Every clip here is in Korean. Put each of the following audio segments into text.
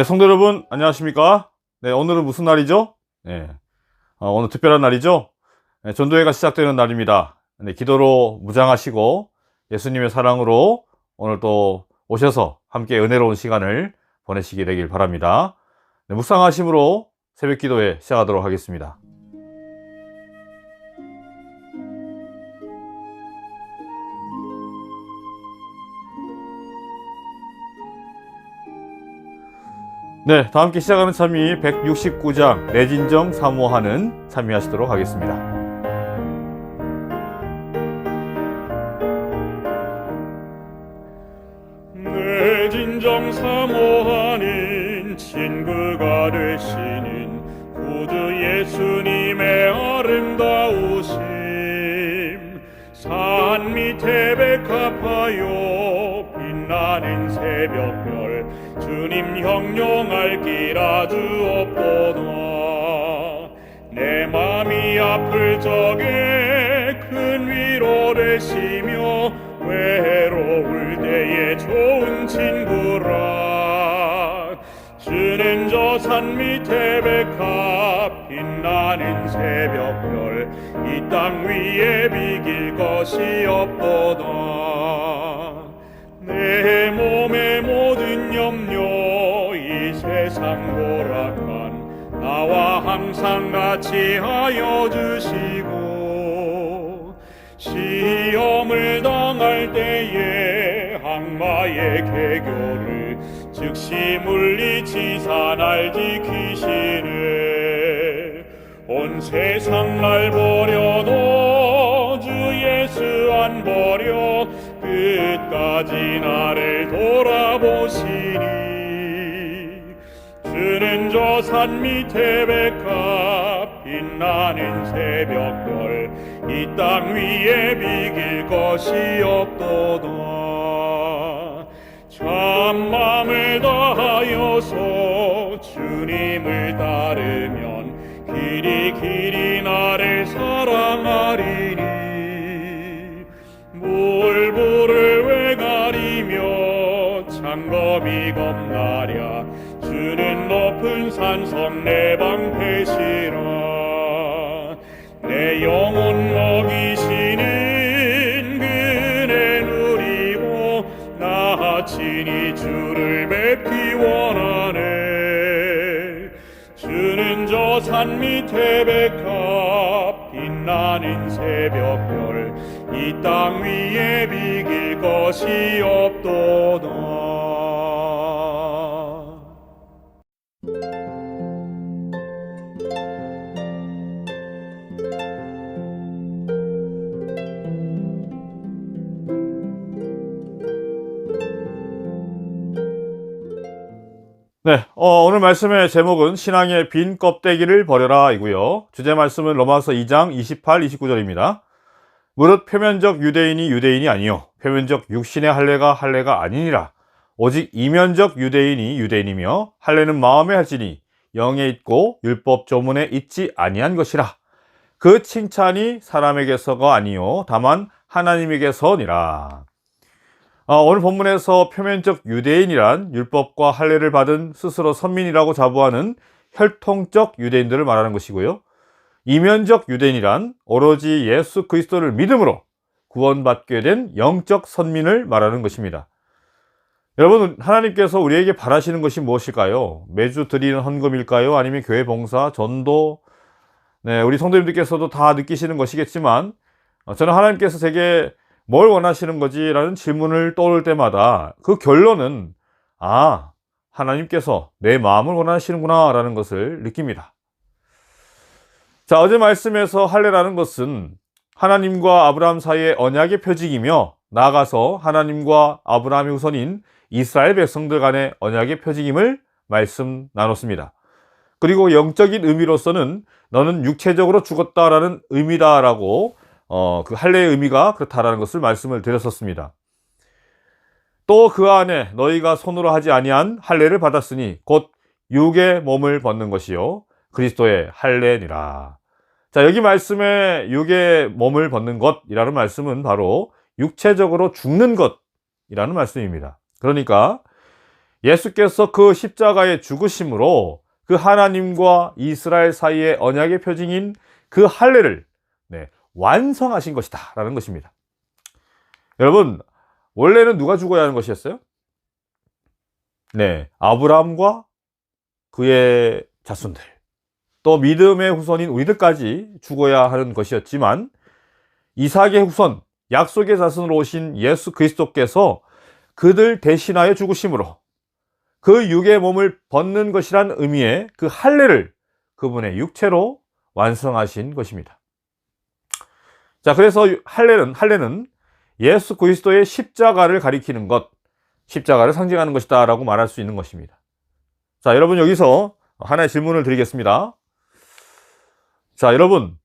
네, 성도 여러분, 안녕하십니까? 네, 오늘은 무슨 날이죠? 네, 어, 오늘 특별한 날이죠? 네, 전도회가 시작되는 날입니다. 네, 기도로 무장하시고 예수님의 사랑으로 오늘 또 오셔서 함께 은혜로운 시간을 보내시게 되길 바랍니다. 네, 묵상하심으로 새벽 기도회 시작하도록 하겠습니다. 네, 다 함께 시작하는 참이 169장 내진정 사모하는 참여하시도록 하겠습니다. 주님 형용할 길 아주 없도다 내 맘이 아플 적에 큰 위로 되시며 외로울 때에 좋은 친구라. 주는 저 산 밑에 백합 빛나는 새벽별 이 땅 위에 비길 것이 없도다 나와 항상 같이 하여 주시고 시험을 당할 때에 악마의 개교를 즉시 물리치사 날 지키시네 온 세상 날 버려도 주 예수 안 버려 끝까지 나를 돌아보시 산 밑에 백합 빛나는 새벽별 이 땅 위에 비길 것이 없도다. 참맘을 다하여서 주님을 따르면 길이 길이 나를 사랑하리니. 물불을 왜 가리며 창검이 겁나랴 높은 산성 내 방패시라. 내 영혼 먹이시는 그네 누리고 나 친히 주를 뵙기 원하네. 주는 저 산 밑에 백합 빛나는 새벽별 이 땅 위에 비길 것이 없도다 어, 오늘 말씀의 제목은 신앙의 빈 껍데기를 버려라 이고요. 주제 말씀은 로마서 2장 28, 29절입니다. 무릇 표면적 유대인이 유대인이 아니요 표면적 육신의 할례가 할례가 아니니라. 오직 이면적 유대인이 유대인이며 할례는 마음에 할지니 영에 있고 율법 조문에 있지 아니한 것이라. 그 칭찬이 사람에게서가 아니요 다만 하나님에게서니라. 아, 오늘 본문에서 표면적 유대인이란 율법과 할례를 받은 스스로 선민이라고 자부하는 혈통적 유대인들을 말하는 것이고요. 이면적 유대인이란 오로지 예수 그리스도를 믿음으로 구원받게 된 영적 선민을 말하는 것입니다. 여러분, 하나님께서 우리에게 바라시는 것이 무엇일까요? 매주 드리는 헌금일까요? 아니면 교회 봉사, 전도? 네, 우리 성도님들께서도 다 느끼시는 것이겠지만, 어, 저는 하나님께서 제게 뭘 원하시는 거지? 라는 질문을 떠올 때마다 그 결론은, 아, 하나님께서 내 마음을 원하시는구나, 라는 것을 느낍니다. 자, 어제 말씀에서 할례라는 것은 하나님과 아브라함 사이의 언약의 표직이며 나아가서 하나님과 아브라함의 후손인 이스라엘 백성들 간의 언약의 표직임을 말씀 나눴습니다. 그리고 영적인 의미로서는 너는 육체적으로 죽었다라는 의미다라고 어, 그 할례의 의미가 그렇다라는 것을 말씀을 드렸었습니다. 또 그 안에 너희가 손으로 하지 아니한 할례를 받았으니 곧 육의 몸을 벗는 것이요 그리스도의 할례니라. 자, 여기 말씀에 육의 몸을 벗는 것이라는 말씀은 바로 육체적으로 죽는 것이라는 말씀입니다. 그러니까 예수께서 그 십자가의 죽으심으로 그 하나님과 이스라엘 사이의 언약의 표징인 그 할례를 네, 완성하신 것이다. 라는 것입니다. 여러분, 원래는 누가 죽어야 하는 것이었어요? 네, 아브라함과 그의 자손들, 또 믿음의 후손인 우리들까지 죽어야 하는 것이었지만, 이삭의 후손, 약속의 자손으로 오신 예수 그리스도께서 그들 대신하여 죽으심으로 그 육의 몸을 벗는 것이란 의미의 그 할례를 그분의 육체로 완성하신 것입니다. 자, 그래서 할례는 할례는 예수 그리스도의 십자가를 가리키는 것, 십자가를 상징하는 것이다라고 말할 수 있는 것입니다. 자, 여러분 여기서 하나의 질문을 드리겠습니다. 자, 여러분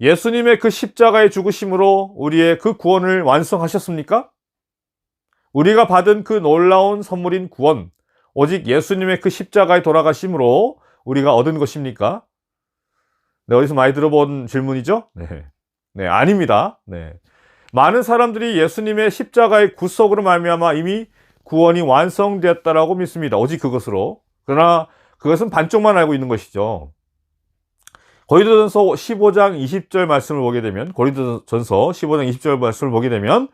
예수님의 그 십자가의 죽으심으로 우리의 그 구원을 완성하셨습니까? 우리가 받은 그 놀라운 선물인 구원, 오직 예수님의 그 십자가에 돌아가심으로 우리가 얻은 것입니까? 네, 어디서 많이 들어본 질문이죠? 네. 네, 아닙니다. 네. 많은 사람들이 예수님의 십자가의 구속으로 말미암아 이미 구원이 완성되었다라고 믿습니다. 오직 그것으로. 그러나 그것은 반쪽만 알고 있는 것이죠. 고린도전서 15장 20절 말씀을 보게 되면 고린도전서 15장 20절 말씀을 보게 되면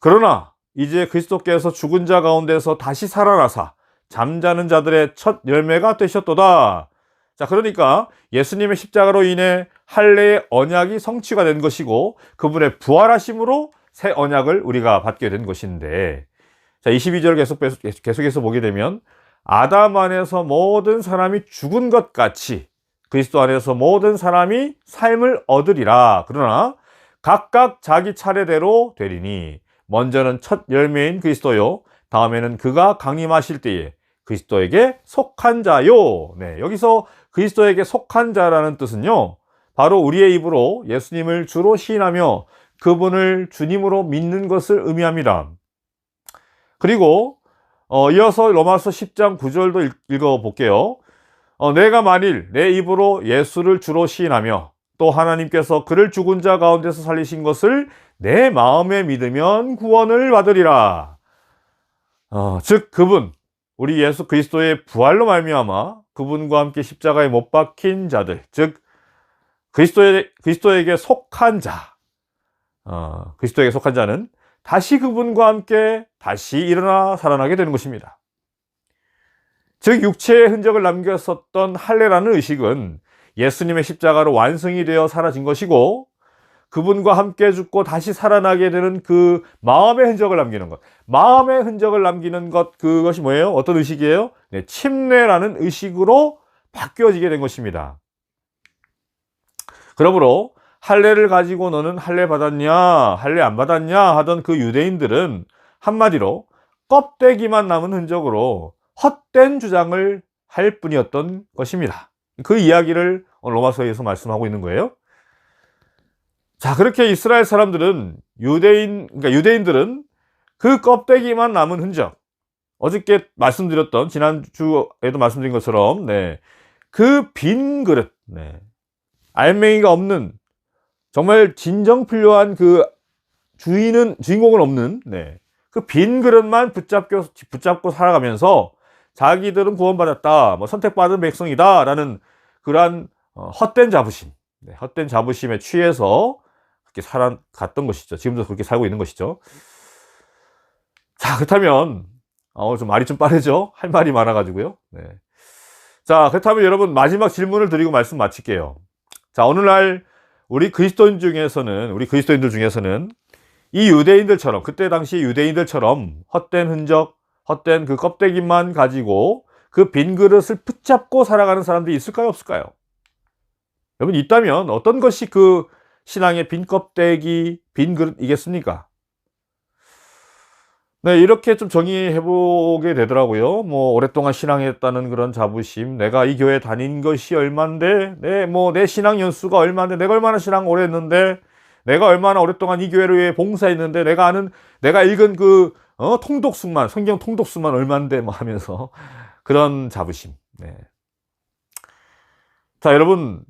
그러나 이제 그리스도께서 죽은 자 가운데서 다시 살아나사 잠자는 자들의 첫 열매가 되셨도다. 자, 그러니까 예수님의 십자가로 인해 할례의 언약이 성취가 된 것이고 그분의 부활하심으로 새 언약을 우리가 받게 된 것인데 자, 22절 계속 계속해서 보게 되면 아담 안에서 모든 사람이 죽은 것 같이 그리스도 안에서 모든 사람이 삶을 얻으리라. 그러나 각각 자기 차례대로 되리니 먼저는 첫 열매인 그리스도요. 다음에는 그가 강림하실 때에 그리스도에게 속한 자요. 네, 여기서 그리스도에게 속한 자라는 뜻은요. 바로 우리의 입으로 예수님을 주로 시인하며 그분을 주님으로 믿는 것을 의미합니다. 그리고 어, 이어서 로마서 10장 9절도 읽어 볼게요. 어, 내가 만일 내 입으로 예수를 주로 시인하며 또 하나님께서 그를 죽은 자 가운데서 살리신 것을 내 마음에 믿으면 구원을 받으리라. 어, 즉 그분 우리 예수 그리스도의 부활로 말미암아 그분과 함께 십자가에 못 박힌 자들, 즉 그리스도에, 그리스도에게 속한 자, 어, 그리스도에게 속한 자는 다시 그분과 함께 다시 일어나 살아나게 되는 것입니다. 즉 육체의 흔적을 남겼었던 할례라는 의식은 예수님의 십자가로 완성이 되어 사라진 것이고 그분과 함께 죽고 다시 살아나게 되는 그 마음의 흔적을 남기는 것. 마음의 흔적을 남기는 것, 그것이 뭐예요? 어떤 의식이에요? 네, 침례라는 의식으로 바뀌어지게 된 것입니다. 그러므로 할례를 가지고 너는 할례 받았냐, 할례 안 받았냐 하던 그 유대인들은 한마디로 껍데기만 남은 흔적으로 헛된 주장을 할 뿐이었던 것입니다. 그 이야기를 로마서에서 말씀하고 있는 거예요. 자, 그렇게 이스라엘 사람들은 유대인, 그러니까 유대인들은 그 껍데기만 남은 흔적. 어저께 말씀드렸던, 지난주에도 말씀드린 것처럼, 네. 그 빈 그릇, 네. 알맹이가 없는, 정말 진정 필요한 그 주인은, 주인공은 없는, 네. 그 빈 그릇만 붙잡고, 붙잡고 살아가면서 자기들은 구원받았다, 뭐 선택받은 백성이다, 라는 그러한 어, 헛된 자부심, 네. 헛된 자부심에 취해서 그렇게 살아갔던 것이죠. 지금도 그렇게 살고 있는 것이죠. 자, 그렇다면, 어, 좀 말이 좀 빠르죠? 할 말이 많아가지고요. 네. 자, 그렇다면 여러분, 마지막 질문을 드리고 말씀 마칠게요. 자, 오늘날 우리 그리스도인 중에서는, 우리 그리스도인들 중에서는 이 유대인들처럼, 그때 당시 유대인들처럼 헛된 흔적, 헛된 그 껍데기만 가지고 그 빈 그릇을 붙잡고 살아가는 사람들이 있을까요? 없을까요? 여러분, 있다면 어떤 것이 그 신앙의 빈 껍데기, 빈 그릇이겠습니까? 네, 이렇게 좀 정의해보게 되더라고요. 뭐, 오랫동안 신앙했다는 그런 자부심, 내가 이 교회 다닌 것이 얼만데, 네, 뭐, 내 신앙 연수가 얼만데, 내가 얼마나 신앙 오래 했는데, 내가 얼마나 오랫동안 이 교회를 위해 봉사했는데, 내가 아는, 내가 읽은 그, 어, 통독수만, 성경 통독수만 얼만데, 뭐 하면서, 그런 자부심, 네. 자, 여러분,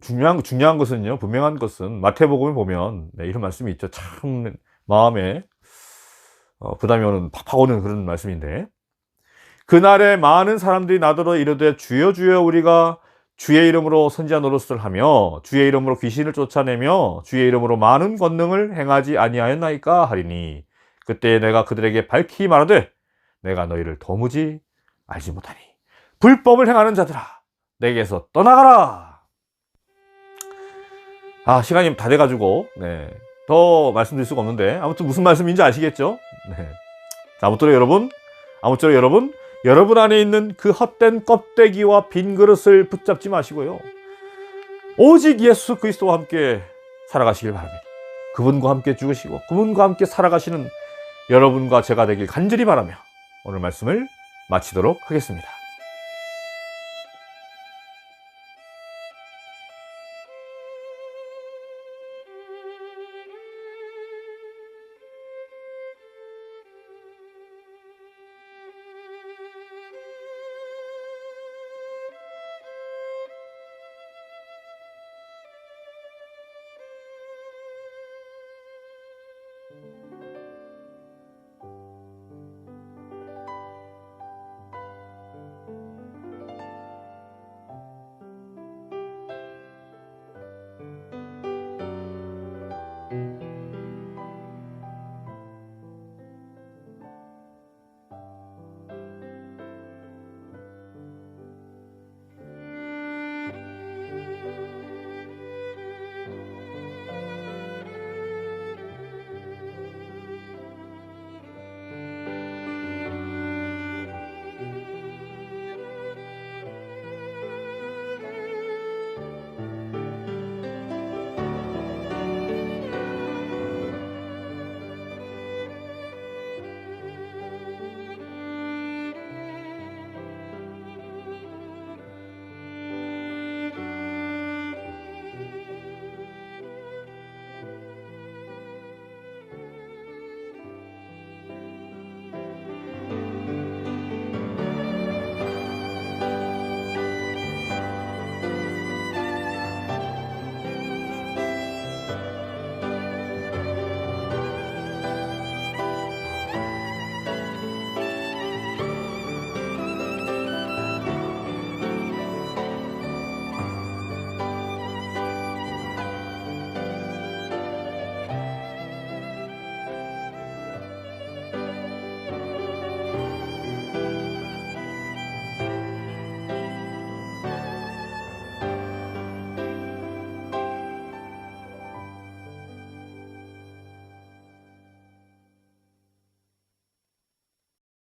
중요한, 중요한 것은요, 분명한 것은 마태복음에 보면, 네, 이런 말씀이 있죠. 참, 마음에, 어, 부담이 오는, 팍팍 오는 그런 말씀인데. 그날에 많은 사람들이 나더러 이르되 주여 주여 우리가 주의 이름으로 선지자 노릇을 하며 주의 이름으로 귀신을 쫓아내며 주의 이름으로 많은 권능을 행하지 아니하였나이까 하리니 그때 내가 그들에게 밝히 말하되 내가 너희를 도무지 알지 못하니 불법을 행하는 자들아 내게서 떠나가라 아 시간이 다 돼가지고 네, 더 말씀드릴 수가 없는데 아무튼 무슨 말씀인지 아시겠죠? 네. 자, 아무쪼록 여러분 아무쪼록 여러분 여러분 안에 있는 그 헛된 껍데기와 빈 그릇을 붙잡지 마시고요. 오직 예수 그리스도와 함께 살아가시길 바랍니다. 그분과 함께 죽으시고 그분과 함께 살아가시는 여러분과 제가 되길 간절히 바라며 오늘 말씀을 마치도록 하겠습니다.